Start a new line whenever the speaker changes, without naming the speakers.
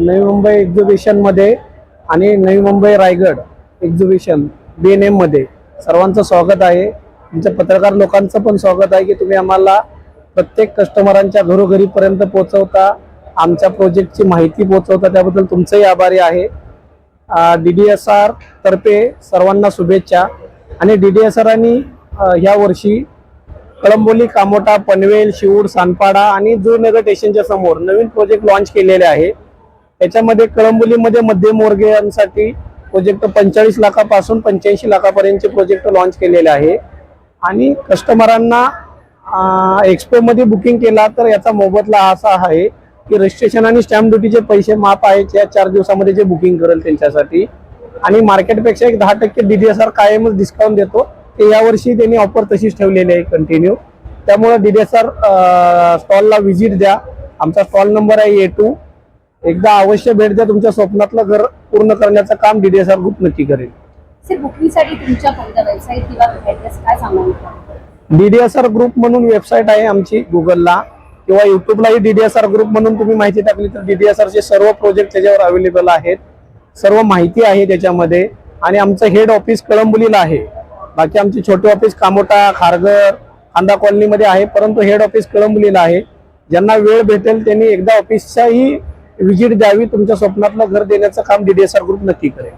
नवी मुंबई एक्झिबिशनमध्ये आणि Navi Mumbai Raigad exhibition B N एममध्ये सर्वांचं स्वागत आहे. तुमच्या पत्रकार लोकांचं पण स्वागत आहे की तुम्ही आम्हाला प्रत्येक कस्टमरांच्या घरोघरीपर्यंत पोहोचवता आमच्या प्रोजेक्टची माहिती पोहोचवता त्याबद्दल तुमचंही आभारी आहे. डी डी एस आर तर्फे सर्वांना शुभेच्छा. आणि डी डी एस आरांनी ह्या वर्षी कळंबोली कामोटा पनवेल शिवूर सानपाडा आणि जुळनगर स्टेशनच्या समोर नवीन प्रोजेक्ट लॉन्च केलेले आहे. त्याच्यामध्ये कळंबोलीमध्ये मध्यमवर्गीयांसाठी प्रोजेक्ट पंचेचाळीस लाखापासून पंच्याऐंशी लाखापर्यंतचे प्रोजेक्ट लॉन्च केलेले आहे. आणि कस्टमरांना एक्सपोमध्ये बुकिंग केला तर याचा मोबदला असा आहे की रजिस्ट्रेशन आणि स्टॅम्प ड्युटीचे पैसे माफ आहेत या चार दिवसामध्ये जे बुकिंग करेल त्यांच्यासाठी. आणि मार्केटपेक्षा एक दहा टक्के डी डी एस आर कायमच डिस्काउंट देतो. ते यावर्षी त्यांनी ऑफर तशीच ठेवलेली आहे कंटिन्यू त्यामुळे डी डी एस आर स्टॉलला व्हिजिट द्या. आमचा स्टॉल नंबर आहे ए टू एकदा अवश्य भेट द्या तुमच्या स्वप्नातलं घर पूर्ण करण्याचं काम D D S R group नक्की करेल.
सर बुकिंगसाठी तुमच्या कोणत्या वेबसाईट किंवा ऍड्रेस काय सांगू
D D S R group म्हणून वेबसाईट आहे आमची गुगलला किंवा युट्यूबलाही D D S R group म्हणून तुम्ही माहिती टाकली तर डी डी एस आरचे सर्व प्रोजेक्ट त्याच्यावर अवेलेबल आहेत. सर्व माहिती आहे त्याच्यामध्ये. आणि आमचं हेड ऑफिस कळंबोलीला आहे. बाकी आमची छोटे ऑफिस कामोटा खारघर खांदा कॉलनीमध्ये आहे. परंतु हेड ऑफिस कळंबोलीला आहे. ज्यांना वेळ भेटेल त्यांनी एकदा ऑफिसचाही व्हिजिट द्यावी तुमच्या स्वप्नातलं घर देण्याचं काम डीडीएसआर ग्रुप नक्की करेल.